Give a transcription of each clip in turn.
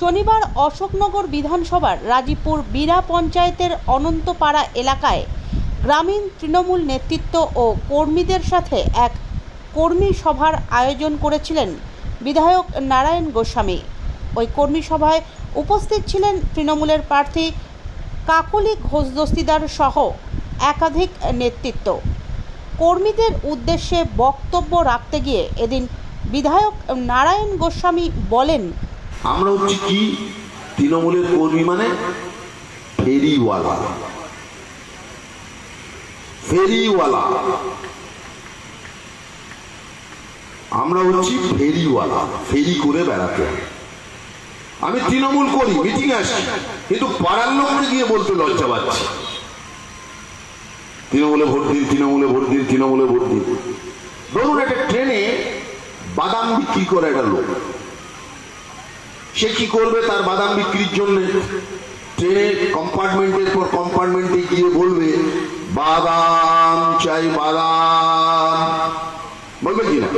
শনিবার অশোকনগর বিধানসভার রাজীবপুর বীরা পঞ্চায়েতের অনন্তপাড়া এলাকায় গ্রামীণ তৃণমূল নেতৃত্ব ও কর্মীদের সাথে এক কর্মী সভার আয়োজন করেছিলেন বিধায়ক নারায়ণ গোস্বামী। ওই কর্মী সভায় উপস্থিত ছিলেন তৃণমূলের প্রার্থী কাকলি ঘোষ দস্তিদার সহ একাধিক নেতৃত্ব। কর্মীদের উদ্দেশ্যে বক্তব্য রাখতে গিয়ে এদিন বিধায়ক নারায়ণ গোস্বামী বলেন আমরা হচ্ছে কি? তৃণমূলের কর্মী মানে ফেরিওয়ালা। ফেরিওয়ালা। আমরা হচ্ছি ফেরিওয়ালা, ফেরি করে বেড়াতে আমি তৃণমূল করি মিটিং আসছি কিন্তু পাড়ার লোককে গিয়ে বলতে লজ্জা পাচ্ছি। তৃণমূলে ভোট দিন, তৃণমূলে ভোট দিন, তৃণমূলে ভোট দিন। ধরুন একটা ট্রেনে বাদাম বিক্রি করে একটা লোক। সে কি করবে তার বাদাম বিক্রির জন্য? ট্রেনে কম্পার্টমেন্টের পর কম্পার্টমেন্টে গিয়ে বলবে, বাদাম চাই, বাদাম। বলবে কি না?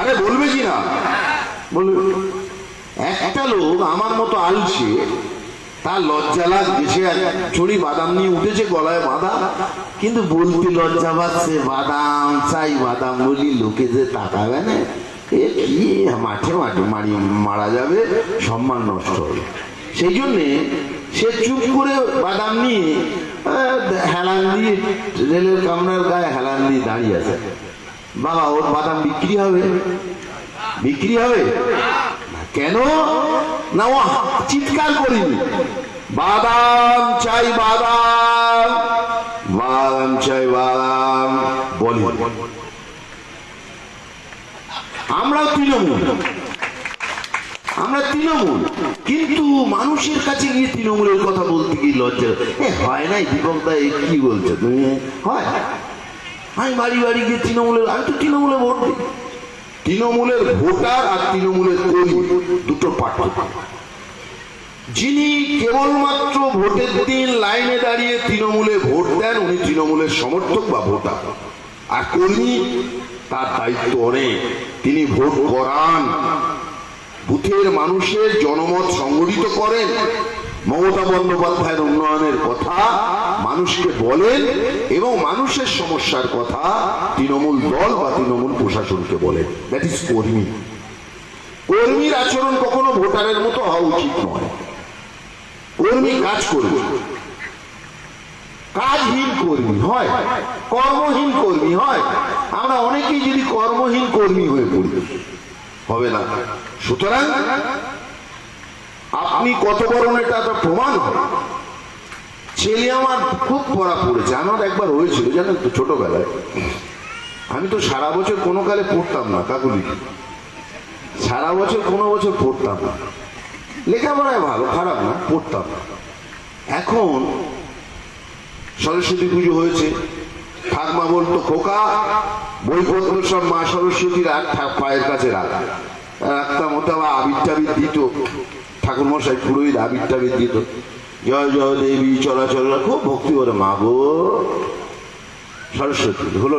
আরে বলবে কি না? বলবে একটা লোক আমার মতো আলছে তার লজ্জা লাগছে, সে চড়ি বাদাম নিয়ে উঠেছে গলায় বাঁধা, কিন্তু বলতে লজ্জা পাচ্ছে, বাদাম চাই, বাদাম। বলি, লোকে যে তাকাবে না? মাঠে মাঠে মারি, মারা যাবে, সম্মান নষ্ট হবে। সেই জন্যে সে চুপ করে বাদাম নিয়ে হেলান দিয়ে রেলের কামরার গায়ে হেলান দিয়ে দাঁড়িয়ে আছে। বাবা, ওর বাদাম বিক্রি হবে? বিক্রি হবে? কেন? না ও চিৎকার করিনি। বাদাম চাই বাদাম বলি আমরা তৃণমূল। আমরা তৃণমূল। কিন্তু মানুষের কাছে গিয়ে তৃণমূলের কথা বলতে গিয়ে লজ্জা হয়। নাই দীপক দা কি বলছো? তুমি হয়। আমি বাড়ি বাড়ি গিয়ে তৃণমূলের, আমি তো তৃণমূলে ভোট দিই। তৃণমূলের ভোটার আর তৃণমূলের কর্মী, দুটো পার্থক্য। যিনি কেবলমাত্র ভোটের দিন লাইনে দাঁড়িয়ে তৃণমূলে ভোট দেন, উনি তৃণমূলের সমর্থক বা ভোটার। তার দায়িত্ব অনেক। তিনি ভোট করান। বুথের মানুষের জনমত সংগঠিত করেন। মমতা বন্দ্যোপাধ্যায়ের উন্নয়নের কথা মানুষকে বলেন এবং মানুষের সমস্যার কথা তৃণমূল দল বা তৃণমূল প্রশাসনকে বলেন। দ্যাট ইজ কর্মী। কর্মীর আচরণ কখনো ভোটারের মতো হওয়া উচিত নয়। কর্মী কাজ করবে। কাজহীন কর্মী হয়, কর্মহীন কর্মী হয়। আমরা অনেকেই যদি কর্মহীন কর্মী হয়ে পড়ি, হবে না। সুতরাং আপনি কত বড় এটা একটা প্রমাণ ছেলে আমার খুব পড়া পড়েছে, আমার একবার হয়েছিল, জানেন তো, ছোটবেলায়। আমি তো সারা বছর কোনো কালে পড়তাম না, কাকুলি। সারা বছর কোনো বছর পড়তাম না। লেখাপড়ায় ভালো, খারাপ না, পড়তাম না। এখন সরস্বতী পুজো হয়েছে। ঠাকমা বলতো, খোকা বইপত্র সব মা সরস্বতীর আর পায়ের কাছে রাখা। রাখতাম ওটা আবার টাবির দিত। ঠাকুর মশাই পুরোহিত আবির টাবির দিত। জয় জয় দেবী, চলাচল, খুব ভক্তি করে মা গো। সরস্বতী, হলো